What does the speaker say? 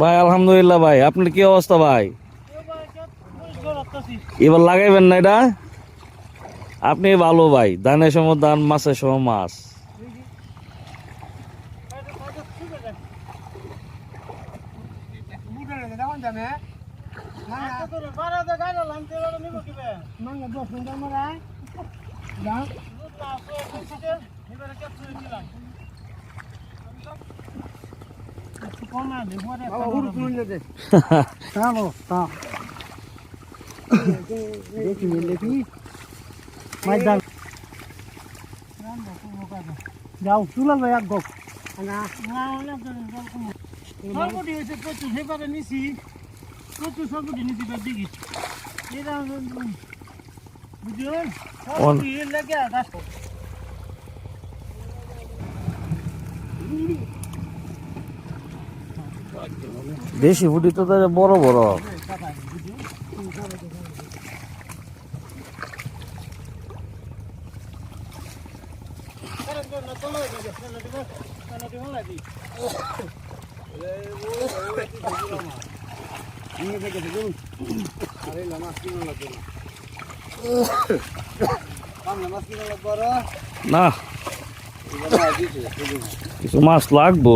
ভাই, আলহামদুলিল্লাহ ভাই। আপনার কি অবস্থা ভাই? এবার লাগাইবেন না এটা? আপনি ভালো ভাই, ধানের সময় ধান মাছের সময় মাছ। যাও চুলাল ভাই এক গপ সর্বটি হয়েছে প্রচুর সেবারে নিছি প্রচুর সর্বটি নিছি বেশ দেখি এটা বুঝলেন সর্বটি লেগে গাছ দেশি ফুটি তো তাহলে বড় বড়। না। কিছু মাছ লাগবো।